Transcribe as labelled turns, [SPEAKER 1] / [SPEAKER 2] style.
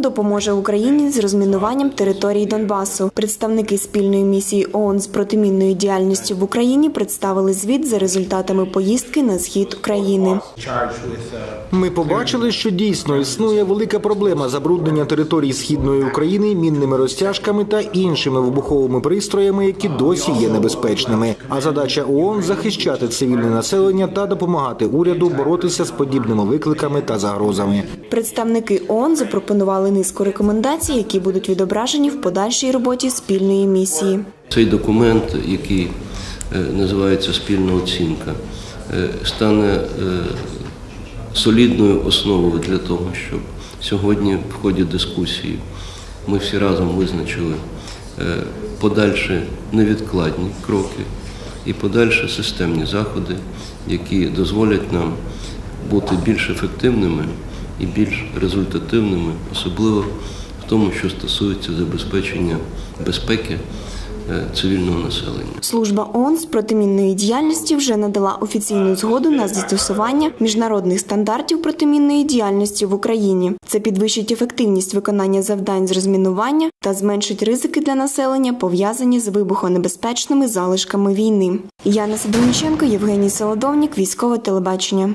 [SPEAKER 1] Допоможе Україні з розмінуванням території Донбасу. Представники спільної місії ООН з протимінною діяльністю в Україні представили звіт за результатами поїздки на схід України.
[SPEAKER 2] Ми побачили, що дійсно існує велика проблема забруднення територій східної України мінними розтяжками та іншими вибуховими пристроями, які досі є небезпечними. А задача ООН – захищати цивільне населення та допомагати уряду боротися з подібними викликами та загрозами.
[SPEAKER 1] Представники ООН запропонували низку рекомендацій, які будуть відображені в подальшій роботі спільної місії.
[SPEAKER 3] Цей документ, який е, називається спільна оцінка, е, стане е, солідною основою для того, щоб сьогодні в ході дискусії ми всі разом визначили подальші невідкладні кроки і подальші системні заходи, які дозволять нам бути більш ефективними і більш результативними, особливо в тому, що стосується забезпечення безпеки е, цивільного населення.
[SPEAKER 1] Служба ООН з протимінної діяльності вже надала офіційну згоду на застосування міжнародних стандартів протимінної діяльності в Україні. Це підвищить ефективність виконання завдань з розмінування та зменшить ризики для населення, пов'язані з вибухонебезпечними залишками війни. Яна Сидорниченко, Євгеній Солодовнік, військове телебачення.